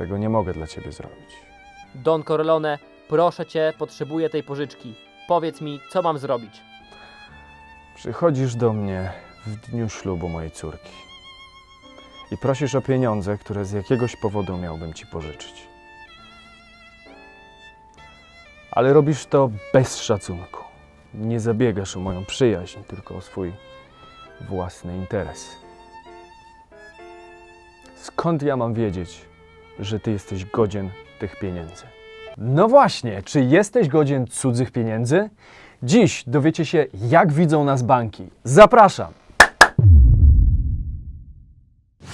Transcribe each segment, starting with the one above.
tego nie mogę dla ciebie zrobić. Don Corleone, proszę cię, potrzebuję tej pożyczki. Powiedz mi, co mam zrobić. Przychodzisz do mnie w dniu ślubu mojej córki i prosisz o pieniądze, które z jakiegoś powodu miałbym ci pożyczyć. Ale robisz to bez szacunku. Nie zabiegasz o moją przyjaźń, tylko o swój własny interes. Skąd ja mam wiedzieć, że ty jesteś godzien tych pieniędzy? No właśnie, czy jesteś godzien cudzych pieniędzy? Dziś dowiecie się, jak widzą nas banki. Zapraszam!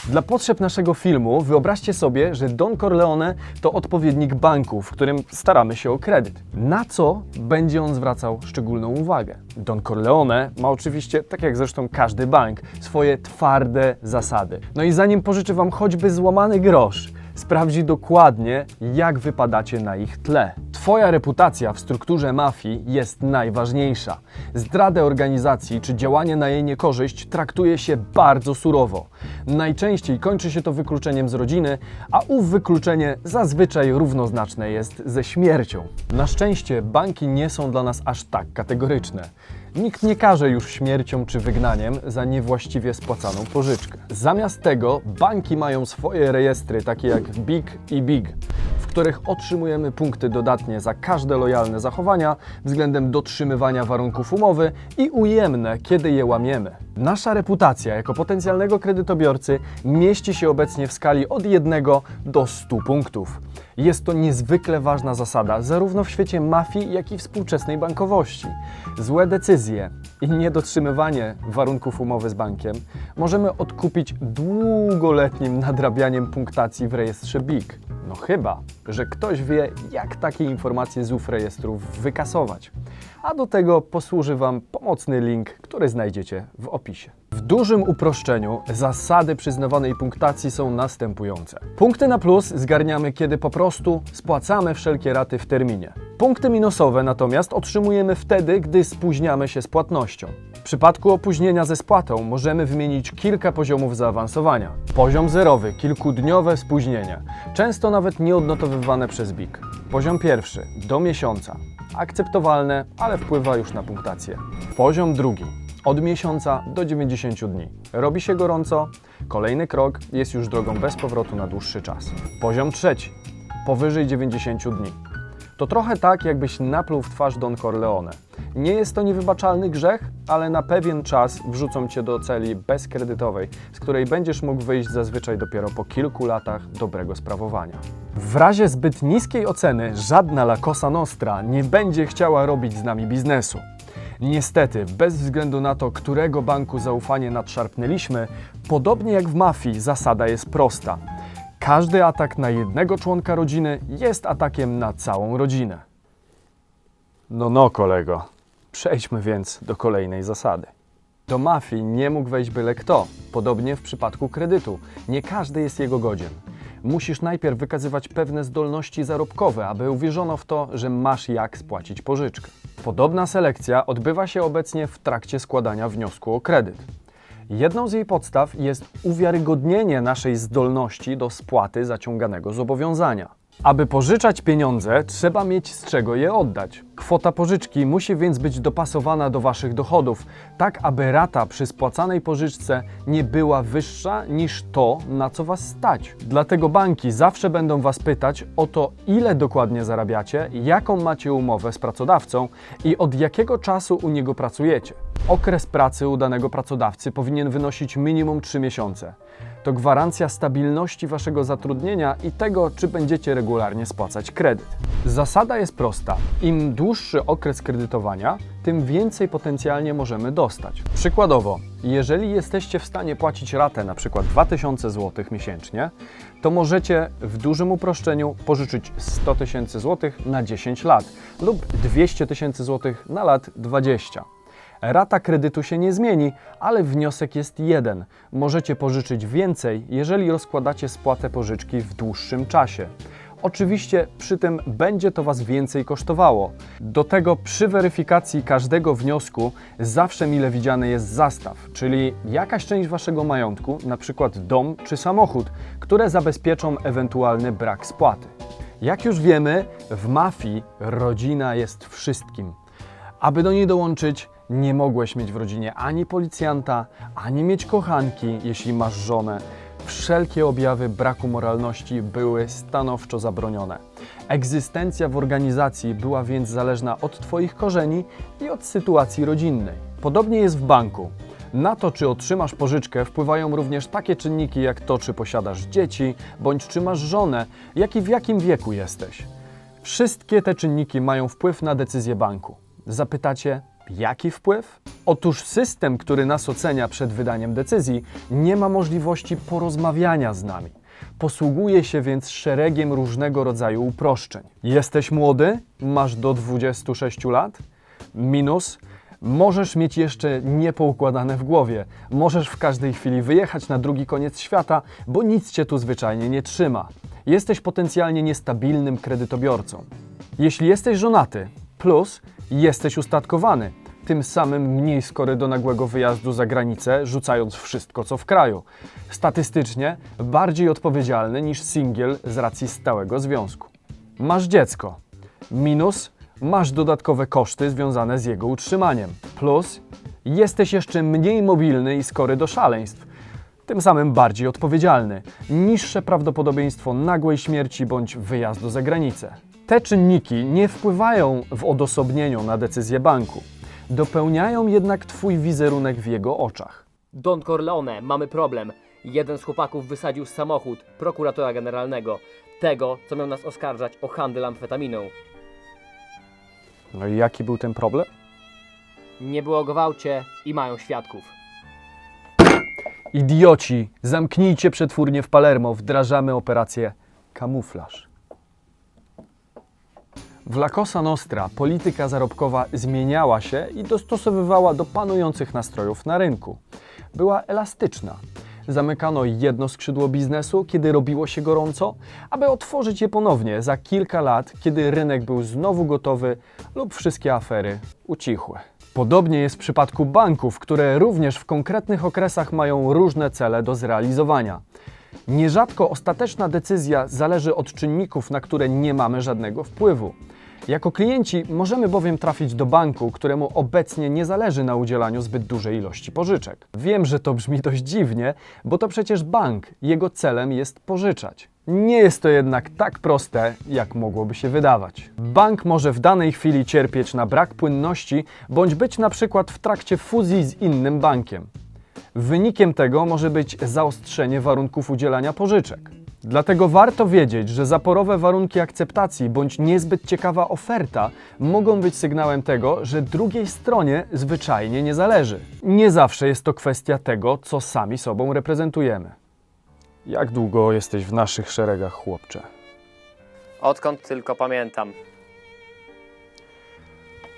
Dla potrzeb naszego filmu wyobraźcie sobie, że Don Corleone to odpowiednik banku, w którym staramy się o kredyt. Na co będzie on zwracał szczególną uwagę? Don Corleone ma oczywiście, tak jak zresztą każdy bank, swoje twarde zasady. No i zanim pożyczy Wam choćby złamany grosz, sprawdzi dokładnie, jak wypadacie na ich tle. Twoja reputacja w strukturze mafii jest najważniejsza. Zdradę organizacji czy działanie na jej niekorzyść traktuje się bardzo surowo. Najczęściej kończy się to wykluczeniem z rodziny, a ów wykluczenie zazwyczaj równoznaczne jest ze śmiercią. Na szczęście banki nie są dla nas aż tak kategoryczne. Nikt nie karze już śmiercią czy wygnaniem za niewłaściwie spłacaną pożyczkę. Zamiast tego banki mają swoje rejestry, takie jak BIG i BIG, w których otrzymujemy punkty dodatnie za każde lojalne zachowania względem dotrzymywania warunków umowy i ujemne, kiedy je łamiemy. Nasza reputacja jako potencjalnego kredytobiorcy mieści się obecnie w skali od 1 do 100 punktów. Jest to niezwykle ważna zasada, zarówno w świecie mafii, jak i współczesnej bankowości. Złe decyzje i niedotrzymywanie warunków umowy z bankiem możemy odkupić długoletnim nadrabianiem punktacji w rejestrze BIG. No chyba, że ktoś wie, jak takie informacje z ów rejestrów wykasować. A do tego posłuży Wam pomocny link, który znajdziecie w opisie. W dużym uproszczeniu zasady przyznawanej punktacji są następujące. Punkty na plus zgarniamy, kiedy po prostu spłacamy wszelkie raty w terminie. Punkty minusowe natomiast otrzymujemy wtedy, gdy spóźniamy się z płatnością. Przypadku opóźnienia ze spłatą możemy wymienić kilka poziomów zaawansowania. Poziom zerowy, kilkudniowe spóźnienie, często nawet nieodnotowywane przez BIG. Poziom pierwszy, do miesiąca, akceptowalne, ale wpływa już na punktację. Poziom drugi, od miesiąca do 90 dni. Robi się gorąco, kolejny krok jest już drogą bez powrotu na dłuższy czas. Poziom trzeci, powyżej 90 dni. To trochę tak, jakbyś napluł w twarz Don Corleone. Nie jest to niewybaczalny grzech, ale na pewien czas wrzucą cię do celi bezkredytowej, z której będziesz mógł wyjść zazwyczaj dopiero po kilku latach dobrego sprawowania. W razie zbyt niskiej oceny żadna La Cosa Nostra nie będzie chciała robić z nami biznesu. Niestety, bez względu na to, którego banku zaufanie nadszarpnęliśmy, podobnie jak w mafii, zasada jest prosta. Każdy atak na jednego członka rodziny jest atakiem na całą rodzinę. No, no, kolego. Przejdźmy więc do kolejnej zasady. Do mafii nie mógł wejść byle kto. Podobnie w przypadku kredytu. Nie każdy jest jego godzien. Musisz najpierw wykazywać pewne zdolności zarobkowe, aby uwierzono w to, że masz jak spłacić pożyczkę. Podobna selekcja odbywa się obecnie w trakcie składania wniosku o kredyt. Jedną z jej podstaw jest uwiarygodnienie naszej zdolności do spłaty zaciąganego zobowiązania. Aby pożyczać pieniądze, trzeba mieć z czego je oddać. Kwota pożyczki musi więc być dopasowana do Waszych dochodów, tak aby rata przy spłacanej pożyczce nie była wyższa niż to, na co Was stać. Dlatego banki zawsze będą Was pytać o to, ile dokładnie zarabiacie, jaką macie umowę z pracodawcą i od jakiego czasu u niego pracujecie. Okres pracy u danego pracodawcy powinien wynosić minimum 3 miesiące. To gwarancja stabilności waszego zatrudnienia i tego, czy będziecie regularnie spłacać kredyt. Zasada jest prosta. Im dłuższy okres kredytowania, tym więcej potencjalnie możemy dostać. Przykładowo, jeżeli jesteście w stanie płacić ratę na przykład 2000 zł miesięcznie, to możecie w dużym uproszczeniu pożyczyć 100 tysięcy złotych na 10 lat lub 200 tysięcy złotych na lat 20. Rata kredytu się nie zmieni, ale wniosek jest jeden. Możecie pożyczyć więcej, jeżeli rozkładacie spłatę pożyczki w dłuższym czasie. Oczywiście przy tym będzie to Was więcej kosztowało. Do tego przy weryfikacji każdego wniosku zawsze mile widziany jest zastaw, czyli jakaś część Waszego majątku, przykład dom czy samochód, które zabezpieczą ewentualny brak spłaty. Jak już wiemy, w mafii rodzina jest wszystkim. Aby do niej dołączyć, nie mogłeś mieć w rodzinie ani policjanta, ani mieć kochanki, jeśli masz żonę. Wszelkie objawy braku moralności były stanowczo zabronione. Egzystencja w organizacji była więc zależna od Twoich korzeni i od sytuacji rodzinnej. Podobnie jest w banku. Na to, czy otrzymasz pożyczkę, wpływają również takie czynniki jak to, czy posiadasz dzieci, bądź czy masz żonę, jak i w jakim wieku jesteś. Wszystkie te czynniki mają wpływ na decyzję banku. Zapytacie, jaki wpływ? Otóż system, który nas ocenia przed wydaniem decyzji, nie ma możliwości porozmawiania z nami. Posługuje się więc szeregiem różnego rodzaju uproszczeń. Jesteś młody, masz do 26 lat? Minus. Możesz mieć jeszcze niepoukładane w głowie. Możesz w każdej chwili wyjechać na drugi koniec świata, bo nic cię tu zwyczajnie nie trzyma. Jesteś potencjalnie niestabilnym kredytobiorcą. Jeśli jesteś żonaty, plus jesteś ustatkowany, tym samym mniej skory do nagłego wyjazdu za granicę, rzucając wszystko co w kraju. Statystycznie bardziej odpowiedzialny niż singiel z racji stałego związku. Masz dziecko. Minus masz dodatkowe koszty związane z jego utrzymaniem. Plus jesteś jeszcze mniej mobilny i skory do szaleństw. Tym samym bardziej odpowiedzialny. Niższe prawdopodobieństwo nagłej śmierci bądź wyjazdu za granicę. Te czynniki nie wpływają w odosobnieniu na decyzję banku. Dopełniają jednak Twój wizerunek w jego oczach. Don Corleone, mamy problem. Jeden z chłopaków wysadził samochód prokuratora generalnego. Tego, co miał nas oskarżać o handel amfetaminą. No i jaki był ten problem? Nie było gwałcie i mają świadków. Idioci, zamknijcie przetwórnię w Palermo, wdrażamy operację kamuflaż. W La Cosa Nostra polityka zarobkowa zmieniała się i dostosowywała do panujących nastrojów na rynku. Była elastyczna. Zamykano jedno skrzydło biznesu, kiedy robiło się gorąco, aby otworzyć je ponownie za kilka lat, kiedy rynek był znowu gotowy lub wszystkie afery ucichły. Podobnie jest w przypadku banków, które również w konkretnych okresach mają różne cele do zrealizowania. Nierzadko ostateczna decyzja zależy od czynników, na które nie mamy żadnego wpływu. Jako klienci możemy bowiem trafić do banku, któremu obecnie nie zależy na udzielaniu zbyt dużej ilości pożyczek. Wiem, że to brzmi dość dziwnie, bo to przecież bank, jego celem jest pożyczać. Nie jest to jednak tak proste, jak mogłoby się wydawać. Bank może w danej chwili cierpieć na brak płynności, bądź być na przykład w trakcie fuzji z innym bankiem. Wynikiem tego może być zaostrzenie warunków udzielania pożyczek. Dlatego warto wiedzieć, że zaporowe warunki akceptacji bądź niezbyt ciekawa oferta mogą być sygnałem tego, że drugiej stronie zwyczajnie nie zależy. Nie zawsze jest to kwestia tego, co sami sobą reprezentujemy. Jak długo jesteś w naszych szeregach, chłopcze? Odkąd tylko pamiętam.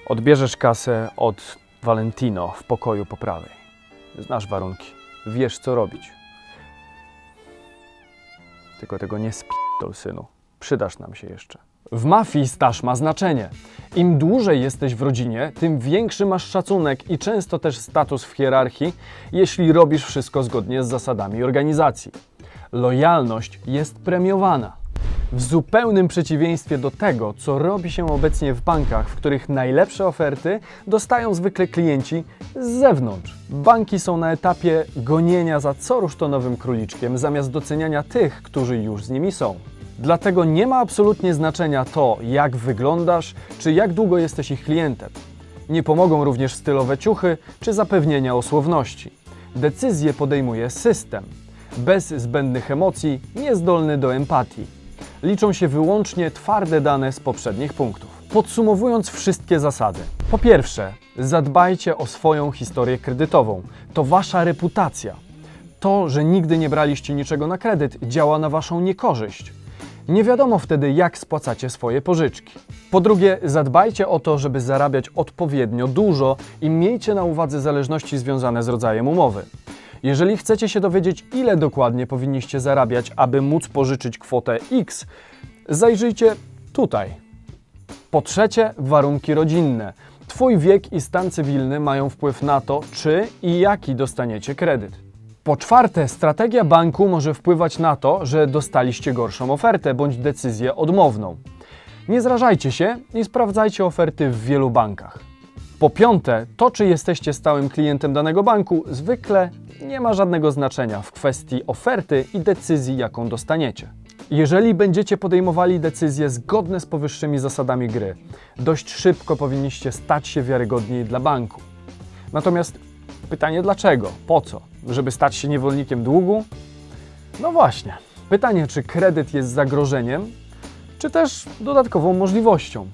Odbierzesz kasę od Valentino w pokoju po prawej. Znasz warunki, wiesz co robić. Tylko tego nie sp***ol, synu. Przydasz nam się jeszcze. W mafii staż ma znaczenie. Im dłużej jesteś w rodzinie, tym większy masz szacunek i często też status w hierarchii, jeśli robisz wszystko zgodnie z zasadami organizacji. Lojalność jest premiowana. W zupełnym przeciwieństwie do tego, co robi się obecnie w bankach, w których najlepsze oferty dostają zwykle klienci z zewnątrz. Banki są na etapie gonienia za co rusz to nowym króliczkiem, zamiast doceniania tych, którzy już z nimi są. Dlatego nie ma absolutnie znaczenia to, jak wyglądasz, czy jak długo jesteś ich klientem. Nie pomogą również stylowe ciuchy czy zapewnienia o słowności. Decyzje podejmuje system, bez zbędnych emocji, niezdolny do empatii. Liczą się wyłącznie twarde dane z poprzednich punktów. Podsumowując wszystkie zasady. Po pierwsze, zadbajcie o swoją historię kredytową. To wasza reputacja. To, że nigdy nie braliście niczego na kredyt, działa na waszą niekorzyść. Nie wiadomo wtedy, jak spłacacie swoje pożyczki. Po drugie, zadbajcie o to, żeby zarabiać odpowiednio dużo i miejcie na uwadze zależności związane z rodzajem umowy. Jeżeli chcecie się dowiedzieć, ile dokładnie powinniście zarabiać, aby móc pożyczyć kwotę X, Zajrzyjcie tutaj. Po trzecie, warunki rodzinne. Twój wiek i stan cywilny mają wpływ na to, czy i jaki dostaniecie kredyt. Po czwarte, strategia banku może wpływać na to, że dostaliście gorszą ofertę bądź decyzję odmowną. Nie zrażajcie się i sprawdzajcie oferty w wielu bankach. Po piąte, to czy jesteście stałym klientem danego banku zwykle nie ma żadnego znaczenia w kwestii oferty i decyzji, jaką dostaniecie. Jeżeli będziecie podejmowali decyzje zgodne z powyższymi zasadami gry, dość szybko powinniście stać się wiarygodni dla banku. Natomiast pytanie dlaczego? Po co? Żeby stać się niewolnikiem długu? No właśnie. Pytanie, czy kredyt jest zagrożeniem, czy też dodatkową możliwością?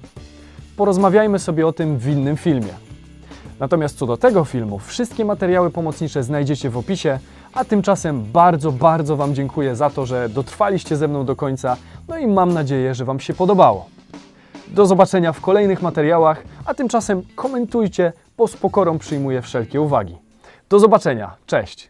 Porozmawiajmy sobie o tym w innym filmie. Natomiast co do tego filmu, wszystkie materiały pomocnicze znajdziecie w opisie, a tymczasem bardzo, bardzo Wam dziękuję za to, że dotrwaliście ze mną do końca, no i mam nadzieję, że Wam się podobało. Do zobaczenia w kolejnych materiałach, a tymczasem komentujcie, bo z pokorą przyjmuję wszelkie uwagi. Do zobaczenia, cześć!